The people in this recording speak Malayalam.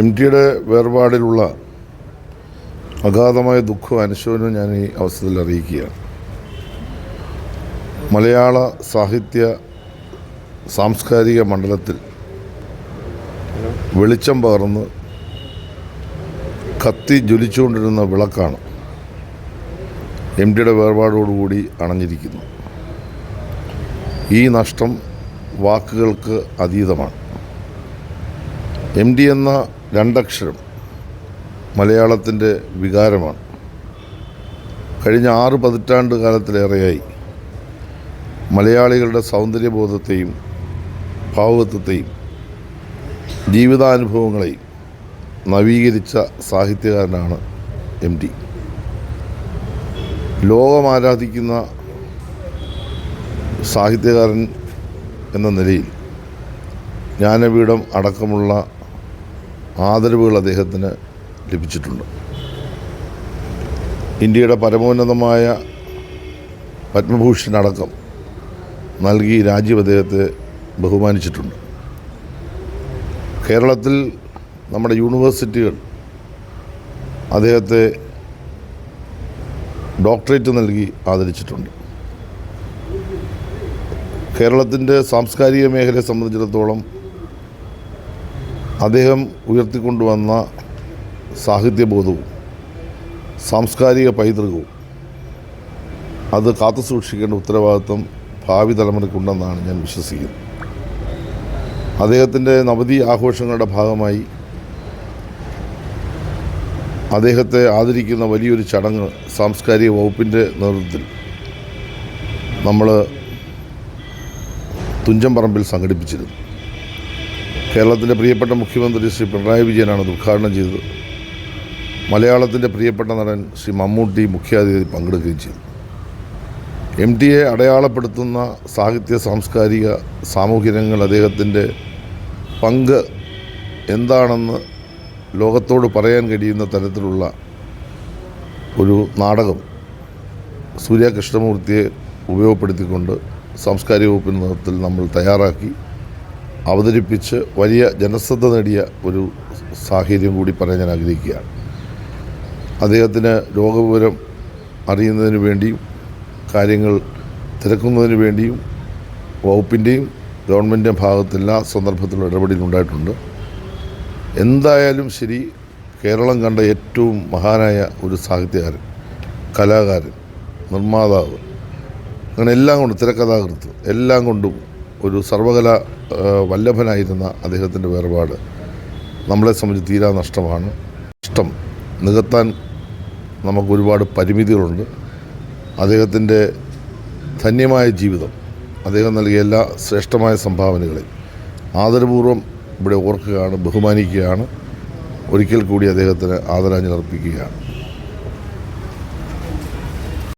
എം ടിയുടെ വേർപാടിലുള്ള അഗാധമായ ദുഃഖവും അനുശോചനവും ഞാൻ ഈ അവസരത്തിൽ അറിയിക്കുകയാണ്. മലയാള സാഹിത്യ സാംസ്കാരിക മണ്ഡലത്തിൽ വെളിച്ചം പകർന്ന് കത്തി ജ്വലിച്ചുകൊണ്ടിരുന്ന വിളക്കാണ് എം ടിയുടെ വേർപാടോടുകൂടി അണഞ്ഞിരിക്കുന്നു ഈ നഷ്ടം വാക്കുകൾക്ക് അതീതമാണ്. എം ഡി എന്ന രണ്ടക്ഷരം മലയാളത്തിന്റെ വികാരമാണ്. കഴിഞ്ഞ ആറ് പതിറ്റാണ്ട് കാലത്തിലേറെയായി മലയാളികളുടെ സൗന്ദര്യബോധത്തെയും ഭാവത്വത്തെയും ജീവിതാനുഭവങ്ങളെയും നവീകരിച്ച സാഹിത്യകാരനാണ് എം ഡി. ലോകം ആരാധിക്കുന്ന സാഹിത്യകാരൻ എന്ന നിലയിൽ ജ്ഞാനപീഠം അടക്കമുള്ള ആദരവുകൾ അദ്ദേഹത്തിന് ലഭിച്ചിട്ടുണ്ട്. ഇന്ത്യയുടെ പരമോന്നതമായ പത്മഭൂഷൺ അടക്കം നൽകി രാജ്യം അദ്ദേഹത്തെ ബഹുമാനിച്ചിട്ടുണ്ട്. കേരളത്തിൽ നമ്മുടെ യൂണിവേഴ്സിറ്റികൾ അദ്ദേഹത്തെ ഡോക്ടറേറ്റ് നൽകി ആദരിച്ചിട്ടുണ്ട്. കേരളത്തിന്റെ സാംസ്കാരിക മേഖലയെ സംബന്ധിച്ചിടത്തോളം അദ്ദേഹം ഉയർത്തിക്കൊണ്ടുവന്ന സാഹിത്യബോധവും സാംസ്കാരിക പൈതൃകവും അത് കാത്തു സൂക്ഷിക്കേണ്ട ഉത്തരവാദിത്വം ഭാവി തലമുറയ്ക്കുണ്ടെന്നാണ് ഞാൻ വിശ്വസിക്കുന്നത്. അദ്ദേഹത്തിന്റെ നവതി ആഘോഷങ്ങളുടെ ഭാഗമായി അദ്ദേഹത്തെ ആദരിക്കുന്ന വലിയൊരു ചടങ്ങ് സാംസ്കാരിക വകുപ്പിന്റെ നേതൃത്വത്തിൽ നമ്മൾ തുഞ്ചംപറമ്പിൽ സംഘടിപ്പിച്ചിരുന്നു. കേരളത്തിന്റെ പ്രിയപ്പെട്ട മുഖ്യമന്ത്രി ശ്രീ പിണറായി വിജയനാണ് അത് ഉദ്ഘാടനം ചെയ്തത്. മലയാളത്തിന്റെ പ്രിയപ്പെട്ട നടൻ ശ്രീ മമ്മൂട്ടി മുഖ്യാതിഥി പങ്കെടുക്കുകയും ചെയ്തു. എം എ അടയാളപ്പെടുത്തുന്ന സാഹിത്യ സാംസ്കാരിക സാമൂഹ്യ രംഗങ്ങൾ അദ്ദേഹത്തിന്റെ പങ്ക് എന്താണെന്ന് ലോകത്തോട് പറയാൻ കഴിയുന്ന തരത്തിലുള്ള ഒരു നാടകം സൂര്യ കൃഷ്ണമൂർത്തിയെ ഉപയോഗപ്പെടുത്തിക്കൊണ്ട് സാംസ്കാരിക വകുപ്പിന്റെ നേതൃത്വത്തിൽ നമ്മൾ തയ്യാറാക്കി. അവതരിപ്പിച്ച് വലിയ ജനശ്രദ്ധ നേടിയ ഒരു സാഹചര്യം കൂടി പറയാൻ ഞാൻ ആഗ്രഹിക്കുകയാണ്. അദ്ദേഹത്തിന് രോഗവിവരം അറിയുന്നതിന് വേണ്ടിയും കാര്യങ്ങൾ തിരക്കുന്നതിന് വേണ്ടിയും വകുപ്പിന്റെയും ഗവൺമെന്റിന്റെ ഭാഗത്ത് എല്ലാ സന്ദർഭത്തിലും ഇടപെടലുണ്ടായിട്ടുണ്ട് എന്തായാലും ശരി കേരളം കണ്ട ഏറ്റവും മഹാനായ ഒരു സാഹിത്യകാരൻ കലാകാരൻ നിർമ്മാതാവ് അങ്ങനെ എല്ലാം കൊണ്ടും തിരക്കഥാകൃത്ത് എല്ലാം കൊണ്ടും ഒരു സർവകല വല്ലഭനായിരുന്ന അദ്ദേഹത്തിന്റെ വേർപാട് നമ്മളെ സംബന്ധിച്ച് തീരാ നഷ്ടമാണ്. നഷ്ടം നികത്താൻ നമുക്ക് ഒരുപാട് പരിമിതികളുണ്ട്. അദ്ദേഹത്തിന്റെ ധന്യമായ ജീവിതം അദ്ദേഹം നൽകിയ എല്ലാ ശ്രേഷ്ഠമായ സംഭാവനകളെ ആദരപൂർവം ഇവിടെ ഓർക്കുകയാണ് ബഹുമാനിക്കുകയാണ്. ഒരിക്കൽ കൂടി അദ്ദേഹത്തിന് ആദരാഞ്ജലി അർപ്പിക്കുകയാണ്.